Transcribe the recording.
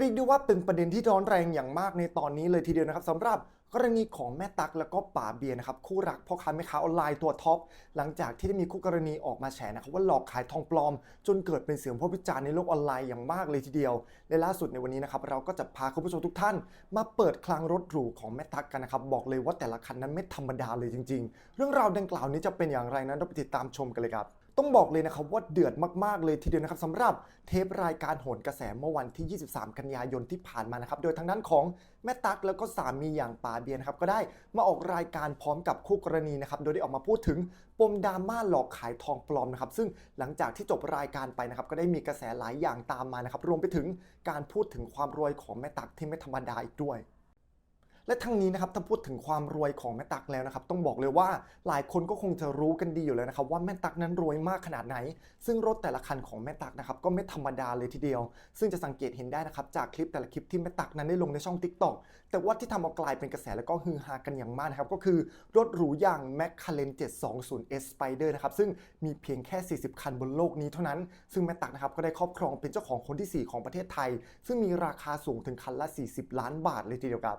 รียกได้ว่าเป็นประเด็นที่ร้อนแรงอย่างมากในตอนนี้เลยทีเดียวนะครับสำหรับกรณีของแม่ตักแล้วก็ป๋าเบียร์นะครับคู่รักพ่อค้าแม่ค้าออนไลน์ตัวท็อปหลังจากที่ได้มีคู่กรณีออกมาแฉนะครับว่าหลอกขายทองปลอม จนเกิดเป็นเสียงพวิจารณ์ในโลกออนไลน์อย่างมากเลยทีเดียว และล่าสุดในวันนี้นะครับเราก็จะพาคุณผู้ชมทุกท่าน มาเปิดคลังรถหรูของแม่ตักกันนะครับบอกเลยว่าแต่ละคันนั้นไม่ธรรมดาเลยจริง ๆ เรื่องราวดังกล่าวนี้จะเป็นอย่างไรนั้นเราไปติดตามชมกันเลยครับ ต้องบอกเลยนะครับว่าเดือดมาก ๆ เลยทีเดียวนะครับสำหรับเทปรายการโหนกระแสเมื่อวันที่ 23 กันยายนที่ผ่านมานะครับ โดยทางด้านของแม่ตั๊กแล้วก็สามีอย่างป๋าเบียนะครับก็ได้มาออกรายการพร้อมกับคู่กรณีนะครับโดยได้ออกมาพูดถึงปมดราม่าหลอกขายทองปลอมนะครับซึ่งหลังจากที่จบรายการไปนะครับก็ได้มีกระแสหลายอย่างตามมานะครับรวมไปถึงการพูดถึงความรวยของแม่ตั๊กที่ไม่ธรรมดาอีกด้วย และทั้งนี้นะครับถ้าพูดถึงความรวยของแม่ตักแล้วนะครับต้องบอกเลยว่าหลายคนก็คงจะรู้กันดีอยู่แล้วนะครับว่าแม่ตักนั้นรวยมากขนาดไหน ซึ่งรถแต่ละคันของแม่ตักนะครับก็ไม่ธรรมดาเลยทีเดียว ซึ่งจะสังเกตเห็นได้นะครับจากคลิปแต่ละคลิปที่แม่ตักนั้นได้ลงในช่อง Tik t o k แต่ว่าที่ทำเอากลายเป็นกระแสแล้วก็ฮือฮากันอย่างมากนะครับก็คือรถหรูอย่าง m c l a r e n 720S Spider นะครับซึ่งมีเพียงแค่ 40 คันบนโลกนี้เท่านั้น ซึ่งแม่ตักนะครับก็ได้ครอบครองเป็นเจ้าของคนที่ 4 ของประเทศไทย ซึ่งมีราคาสูงถึงคันละ 40 ล้านบาทเลยทีเดียวครับ